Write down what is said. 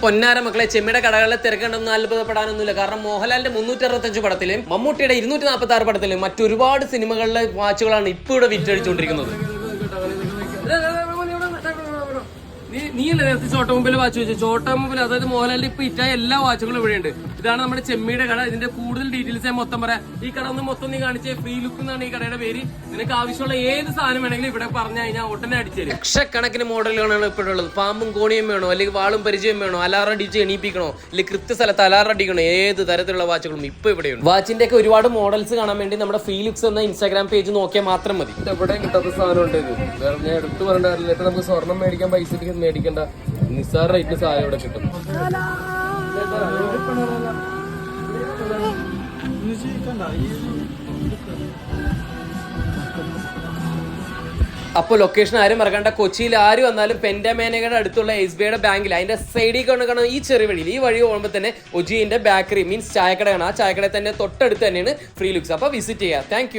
പൊന്നാര മക്കളെ ചെമ്മിയുടെ കടകളിലെ തിരക്കണ്ടൊന്നും അത്ഭുതപ്പെടാനൊന്നുമില്ല കാരണം മോഹൻലാലിന്റെ മുന്നൂറ്റി അറുപത്തഞ്ച് പടത്തിലും മമ്മൂട്ടിയുടെ ഇരുന്നൂറ്റി നാൽപ്പത്തി ആറ് പടത്തിലും മറ്റൊരുപാട് സിനിമകളിലെ വാച്ചുകളാണ് ഇപ്പൊ ഇവിടെ വിറ്റഴിച്ചുകൊണ്ടിരിക്കുന്നത് നീ- നീയല്ലേ നേരത്തെ ചോട്ട മുമ്പിൽ വാച്ച് വെച്ചു? ചോട്ട മുമ്പിൽ അതായത് മോഹൻലാലിന്റെ ഇപ്പൊ ഇറ്റായ എല്ലാ വാച്ചുകളും ഇവിടെയുണ്ട്. ഇതാണ് നമ്മുടെ ചെമ്മിയുടെ കട. ഇതിന്റെ കൂടുതൽ ഡീറ്റെയിൽസ് ഞാൻ മൊത്തം പറയാം. ഈ കട ഒന്ന് മൊത്തം നീ കാണിച്ച. ഫ്രീ ലുക്ക് എന്നാണ് ഈ കടയുടെ പേര്. നിനക്ക് ആവശ്യമുള്ള ഏത് സാധനം വേണമെങ്കിലും ഇവിടെ പറഞ്ഞു കഴിഞ്ഞാൽ ഉടനെ അടിച്ചു ലക്ഷക്കണക്കിന് മോഡലുകളാണ് ഇപ്പോഴുള്ളത് പാമ്പും കോണിയും വേണോ? അല്ലെങ്കിൽ വാളും പരിചയം വേണോ? അലാറം അടിച്ച് എണീപ്പിക്കണോ? അല്ലെങ്കിൽ കൃത്യസ്ഥലത്ത് അലാറം അടിക്കണോ? ഏത് തരത്തിലുള്ള വാച്ചുകളും ഇപ്പൊ ഇവിടെയുണ്ട്. വാച്ചിന്റെ ഒക്കെ ഒരുപാട് മോഡൽസ് കാണാൻ വേണ്ടി നമ്മുടെ ഫ്രീ ലുക്സ് എന്ന ഇൻസ്റ്റാഗ്രാം പേജ് നോക്കിയാൽ മാത്രം മതി. എവിടെയും കിട്ടാത്ത സാധനം ഉണ്ട് ഇത് വേറെ ഞാൻ എടുത്തു പറഞ്ഞ കാര്യമില്ല ഇപ്പൊ നമുക്ക് സ്വർണം മേടിക്കാൻ പൈസ മേടിക്കണ്ട നിസ്സാര റേറ്റ് സാധനം ഇവിടെ കിട്ടും. അപ്പോൾ ലൊക്കേഷൻ ആരും മറക്കണ്ട. കൊച്ചിയിൽ ആര് വന്നാലും പെൻഡാമേനയുടെ അടുത്തുള്ള എസ് ബി ഐയുടെ ബാങ്കിൽ അതിന്റെ സൈഡിൽ കാണുന്ന ഈ ചെറിയ വഴിയിൽ ഈ വഴി പോകുമ്പോൾ തന്നെ ഒജിന്റെ ബേക്കറി മീൻസ് ചായക്കടയാണ്. ആ ചായക്കടയിൽ തന്നെ തൊട്ടടുത്ത് തന്നെയാണ് ഫ്രീ ലുക്സ് അപ്പോൾ വിസിറ്റ് ചെയ്യാം. താങ്ക്